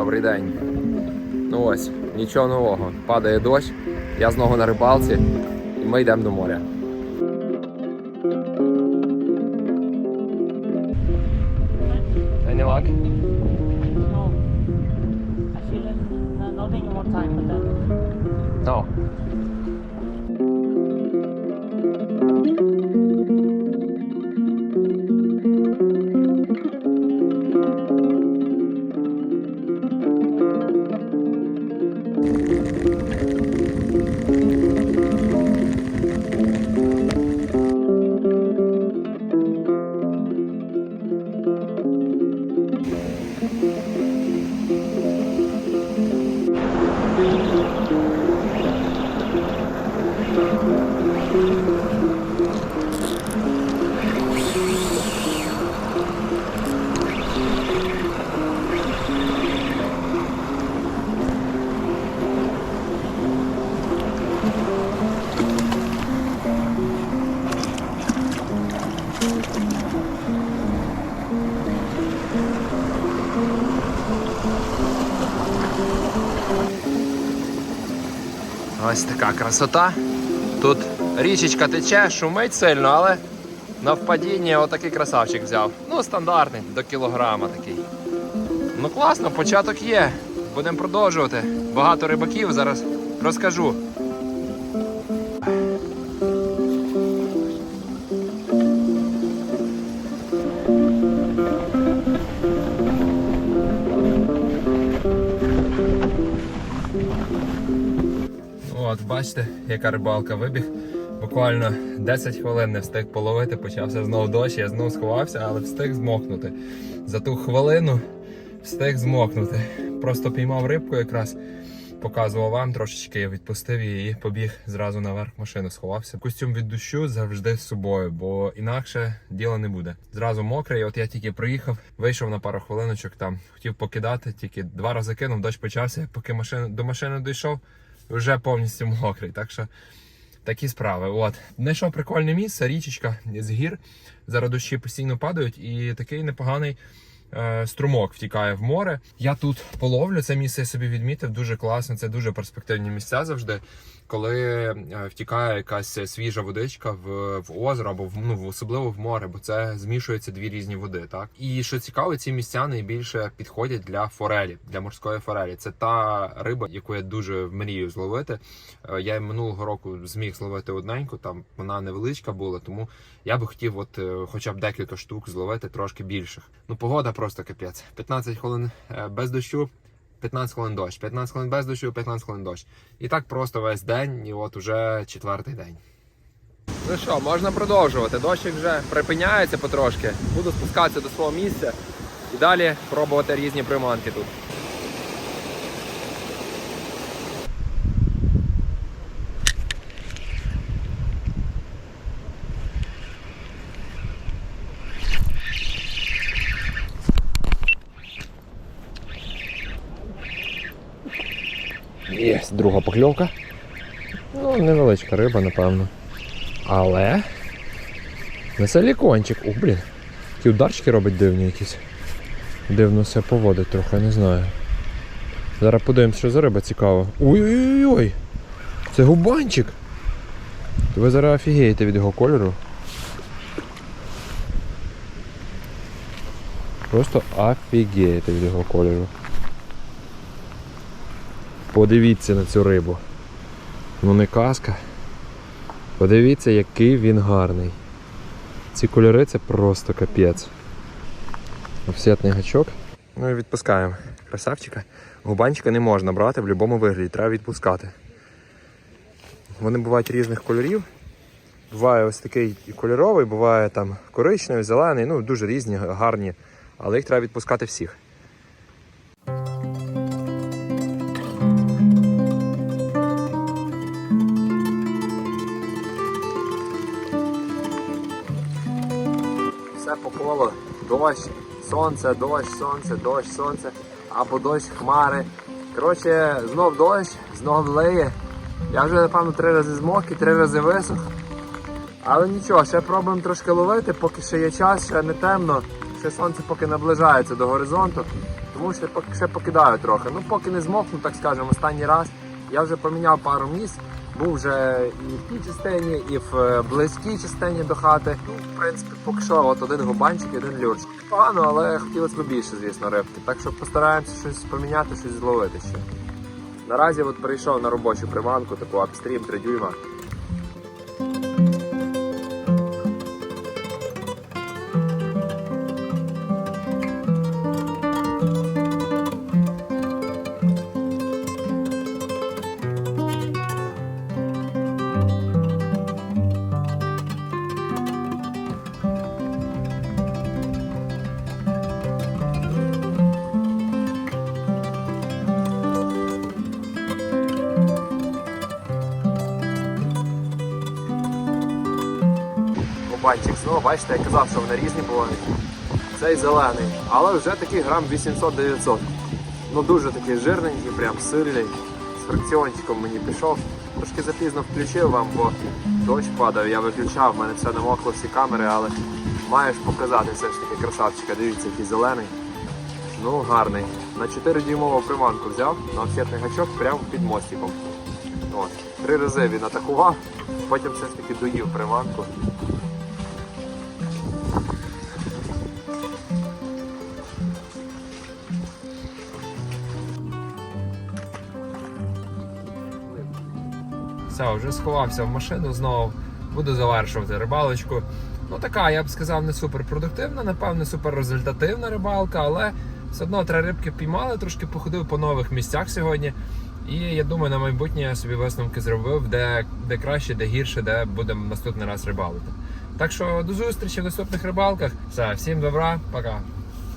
Добрий день. Ну ось, нічого нового. Падає дощ, я знову на рибалці, і ми йдемо до моря. Any luck? No. I feel like no, not any more time, but then No. Ось така красота. Тут річечка тече, шумить сильно, але на впадіння отакий красавчик взяв. Ну, стандартний, до кілограма такий. Ну класно, початок є. Будемо продовжувати. Багато рибаків зараз розкажу. Бачите, яка рибалка вибіг. Буквально 10 хвилин не встиг половити, почався знову дощ, я знову сховався, але встиг змокнути. За ту хвилину встиг змокнути. Просто піймав рибку якраз, показував вам трошечки, я відпустив її і побіг зразу наверх машину, сховався. Костюм від дощу завжди з собою, бо інакше діла не буде. Зразу мокрий, от я тільки приїхав, вийшов на пару хвилиночок там, хотів покидати, тільки два рази кинув, дощ почався, поки машину, до машини дійшов вже повністю мокрий. Так що такі справи. От. Знайшов прикольне місце, річечка з гір. Зараз дощі постійно падають, і такий непоганий. Е, Струмок втікає в море. Я тут половлю. Це місце я собі відмітив. Дуже класно. Це дуже перспективні місця завжди. Коли е, втікає якась свіжа водичка в, в озеро або в ну особливо в море, бо це змішуються дві різні води. Так і що цікаво, ці місця найбільше підходять для форелі, для морської форелі. Це та риба, яку я дуже мрію зловити. Е, Я минулого року зміг зловити одненьку. Там вона невеличка була, тому я би хотів, от хоча б декілька штук зловити трошки більших. Ну погода просто капець. 15 хвилин е, без дощу. 15 хвилин дощ, 15 хвилин без дощу, 15 хвилин дощ. І так просто весь день, і от уже четвертий день. Ну що, можна продовжувати. Дощик вже припиняється потрошки. Буду спускатися до свого місця і далі пробувати різні приманки тут. Є, друга покльовка. Ну, невеличка риба, напевно. Але. Веселий кончик. Ух, блін. Такі ударчики робить дивні якісь. Дивно все поводить трохи, не знаю. Зараз подивимось, що за риба цікава. Ой-ой-ой! Це губанчик! Ви зараз офігієте від його кольору. Просто офігієте від його кольору. Подивіться на цю рибу. Ну не казка. Подивіться, який він гарний. Ці кольори це просто капець. Офсетний гачок. Ну і відпускаємо красавчика. Губанчика не можна брати в будь-якому вигляді, треба відпускати. Вони бувають різних кольорів. Буває ось такий кольоровий, буває там коричневий, зелений, ну дуже різні, гарні, але їх треба відпускати всіх. Все. Дощ, сонце, дощ, сонце, дощ, сонце, або дощ, хмари. Коротше, знов дощ, знов лиє. Я вже, напевно, три рази змок і три рази висох. Але нічого, ще пробуємо трошки ловити, поки ще є час, ще не темно, ще сонце поки наближається до горизонту. Тому що поки ще покидаю трохи. Ну поки не змокну, так скажемо, останній раз. Я вже поміняв пару місць. Був вже і в тій частині, і в е, близькій частині до хати. Ну, в принципі, поки що от один губанчик і один люрчик. Погано, але хотілося б більше, звісно, рибки. Так що постараємося щось поміняти, щось зловити ще. Наразі от прийшов на робочу приманку, таку апстрім 3 дюйма. Кубанчик знову, бачите, я казав, що вони різні бувають. Цей зелений, але вже такий грам 800-900. Ну дуже такий жирненький, прям сильний. З фракціончиком мені пішов. Трошки запізно включив вам, бо дощ падав, я виключав, в мене все намокло всі камери, але маєш показати все ж таки красавчика. Дивіться, який зелений. Ну, гарний. На 4 дюймову приманку взяв, на офетний гачок прямо під мостиком. От. Три рази він атакував, потім все ж таки доїв приманку. Все, вже сховався в машину знову. Буду завершувати рибалочку. Ну така, я б сказав, не супер продуктивна, напевне, супер результативна рибалка, але все одно три рибки піймали, трошки походив по нових місцях сьогодні. І я думаю, на майбутнє я собі висновки зробив, де, де краще, де гірше, де будемо наступний раз рибалити. Так що до зустрічі в наступних рибалках. Все, всім добра, пока.